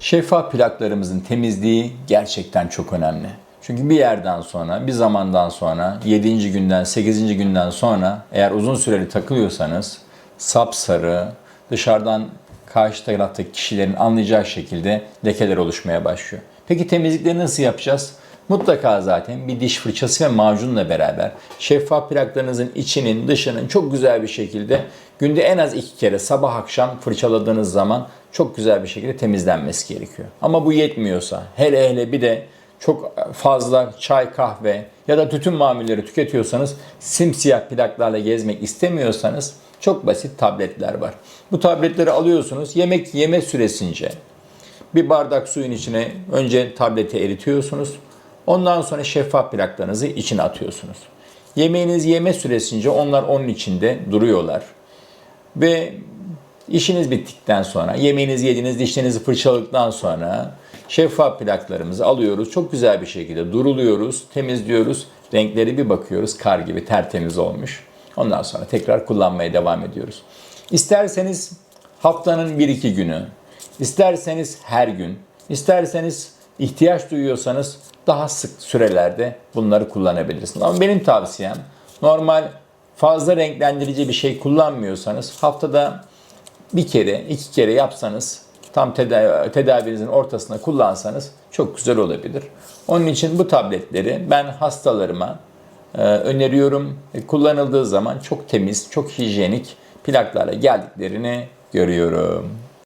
Şeffaf plaklarımızın temizliği gerçekten çok önemli. Çünkü bir yerden sonra, bir zamandan sonra, 7. günden, 8. günden sonra eğer uzun süreli takılıyorsanız sapsarı, dışarıdan karşı taraftaki kişilerin anlayacağı şekilde lekeler oluşmaya başlıyor. Peki temizlikleri nasıl yapacağız? Mutlaka zaten bir diş fırçası ve macunla beraber şeffaf plaklarınızın içinin dışının çok güzel bir şekilde günde en az iki kere sabah akşam fırçaladığınız zaman çok güzel bir şekilde temizlenmesi gerekiyor. Ama bu yetmiyorsa hele hele bir de çok fazla çay, kahve ya da tütün mamulleri tüketiyorsanız simsiyah plaklarla gezmek istemiyorsanız çok basit tabletler var. Bu tabletleri alıyorsunuz yemek yeme süresince bir bardak suyun içine önce tableti eritiyorsunuz. Ondan sonra şeffaf plaklarınızı içine atıyorsunuz. Yemeğiniz yeme süresince onlar onun içinde duruyorlar. Ve işiniz bittikten sonra, yemeğinizi yediğiniz dişlerinizi fırçaladıktan sonra şeffaf plaklarımızı alıyoruz. Çok güzel bir şekilde duruluyoruz, temizliyoruz. Renkleri bir bakıyoruz, kar gibi tertemiz olmuş. Ondan sonra tekrar kullanmaya devam ediyoruz. İsterseniz haftanın 1-2 günü, isterseniz her gün, isterseniz ihtiyaç duyuyorsanız daha sık sürelerde bunları kullanabilirsiniz. Ama benim tavsiyem normal fazla renklendirici bir şey kullanmıyorsanız haftada bir kere, iki kere yapsanız tam tedavi, tedavinizin ortasında kullansanız çok güzel olabilir. Onun için bu tabletleri ben hastalarıma e, öneriyorum. E, Kullanıldığı zaman çok temiz, çok hijyenik plaklarla geldiklerini görüyorum.